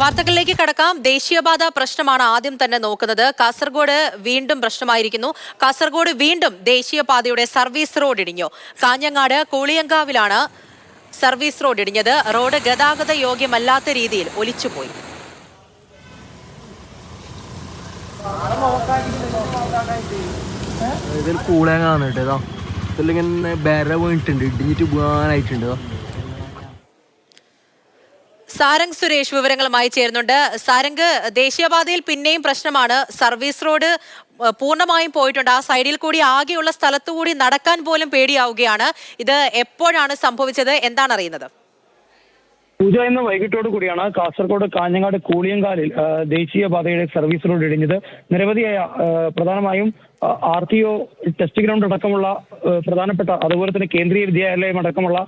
വാർത്തകളിലേക്ക് കടക്കാം. ദേശീയപാത പ്രശ്നമാണ് ആദ്യം തന്നെ നോക്കുന്നത്. കാസർഗോഡ് വീണ്ടും പ്രശ്നമായിരിക്കുന്നു. കാസർഗോഡ് വീണ്ടും ദേശീയപാതയുടെ സർവീസ് റോഡ് ഇടിഞ്ഞു. കാഞ്ഞങ്ങാട് കൂളിയങ്കാവിലാണ് സർവീസ് റോഡ് ഇടിഞ്ഞത്. റോഡ് ഗതാഗത യോഗ്യമല്ലാത്ത രീതിയിൽ ഒലിച്ചുപോയി. ഇതിൽ കൂളാങ്ങാണ് കേട്ടോ. ഇതാ. ഇതിലിങ്ങനെ ബെര വീണിട്ടുണ്ട്. ഇടിഞ്ഞിട്ട് പോകാനായിട്ടുണ്ട് ഇതാ. സാരംഗ് സുരേഷ് വിവരങ്ങളുമായി ചേരുന്നുണ്ട്. സാരംഗ് ദേശീയപാതയിൽ പിന്നെയും പ്രശ്നമാണ്. സർവീസ് റോഡ് പൂർണമായും പോയിട്ടുണ്ട്. ആ സൈഡിൽ കൂടി ആകെയുള്ള സ്ഥലത്തു കൂടി നടക്കാൻ പോലും പേടിയാവുകയാണ്. ഇത് എപ്പോഴാണ് സംഭവിച്ചത്? എന്താണ് അറിയുന്നത്? പൂജ ഇന്ന് വൈകിട്ടോട് കൂടിയാണ് കാസർഗോഡ് കാഞ്ഞങ്ങാട് കൂളിയങ്കാലിൽ ദേശീയപാതയുടെ സർവീസ് റോഡ് ഇടിഞ്ഞത്. നിരവധിയായ പ്രധാനമായും R T O test ground അടക്കമുള്ള പ്രധാനപ്പെട്ട അതുപോലെ തന്നെ കേന്ദ്രീയ വിദ്യാലയം അടക്കമുള്ള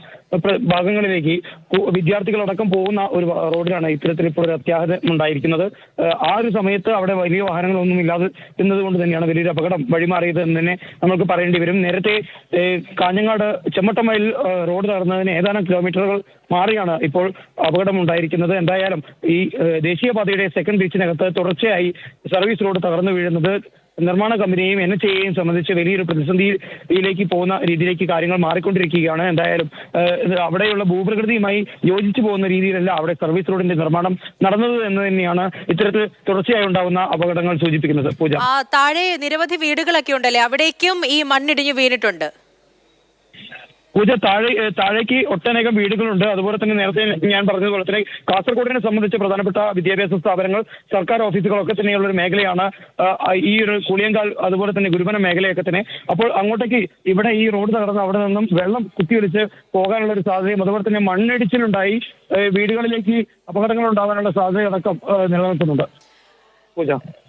ഭാഗങ്ങളിലേക്ക് വിദ്യാർത്ഥികളടക്കം പോകുന്ന ഒരു റോഡിലാണ് ഇത്തരത്തിൽ ഇപ്പോൾ ഒരു അത്യാഹിതം ഉണ്ടായിരിക്കുന്നത്. ആ, ഒരു സമയത്ത് അവിടെ വലിയ വാഹനങ്ങളൊന്നും ഇല്ലാതെ എന്നതുകൊണ്ട് തന്നെയാണ് വലിയൊരു അപകടം വഴിമാറിയത് എന്ന് തന്നെ നമുക്ക് പറയേണ്ടി വരും. നേരത്തെ കാഞ്ഞങ്ങാട് ചെമ്മട്ടമയിൽ റോഡ് നടന്നതിന് ഏതാനും കിലോമീറ്ററുകൾ മാറിയാണ് ഇപ്പോൾ അപകടം ഉണ്ടായിരിക്കുന്നത് എന്തായാലും ഈ ദേശീയപാതയുടെ സെക്കൻഡ് ബീച്ചിനകത്ത് തുടർച്ചയായി സർവീസ് റോഡ് തകർന്നു വീഴുന്നത് നിർമ്മാണ കമ്പനിയെയും എൻ എച്ച് എയും സംബന്ധിച്ച് വലിയൊരു പ്രതിസന്ധിയിലേക്ക് പോകുന്ന രീതിയിലേക്ക് കാര്യങ്ങൾ മാറിക്കൊണ്ടിരിക്കുകയാണ്. എന്തായാലും അവിടെയുള്ള ഭൂപ്രകൃതിയുമായി യോജിച്ചു പോകുന്ന രീതിയിലല്ല അവിടെ സർവീസ് റോഡിന്റെ നിർമ്മാണം നടന്നത് എന്ന് തന്നെയാണ് ഇത്തരത്തിൽ തുടർച്ചയായി ഉണ്ടാകുന്ന അപകടങ്ങൾ സൂചിപ്പിക്കുന്നത്. പൂജ. താഴെ നിരവധി വീടുകളൊക്കെ ഉണ്ടല്ലേ? അവിടേക്കും ഈ മണ്ണിടിഞ്ഞു വീണിട്ടുണ്ട്. പൂജ താഴെ താഴേക്ക് ഒട്ടനേകം വീടുകളുണ്ട്. അതുപോലെ തന്നെ നേരത്തെ ഞാൻ പറഞ്ഞതുപോലെ തന്നെ കാസർഗോഡിനെ സംബന്ധിച്ച് പ്രധാനപ്പെട്ട വിദ്യാഭ്യാസ സ്ഥാപനങ്ങൾ സർക്കാർ ഓഫീസുകളൊക്കെ തന്നെയുള്ള ഒരു മേഖലയാണ് ഈ ഒരു കുളിയങ്കാൽ അതുപോലെ തന്നെ ഗുരുവന മേഖലയൊക്കെ തന്നെ. അപ്പോൾ അങ്ങോട്ടേക്ക് ഇവിടെ ഈ റോഡ് തകർന്ന് അവിടെ നിന്നും വെള്ളം കുത്തിയൊലിച്ച് പോകാനുള്ള ഒരു സാധ്യതയും അതുപോലെ തന്നെ മണ്ണിടിച്ചിലുണ്ടായി വീടുകളിലേക്ക് അപകടങ്ങൾ ഉണ്ടാകാനുള്ള സാധ്യതയടക്കം നിലനിൽക്കുന്നുണ്ട്. പൂജ.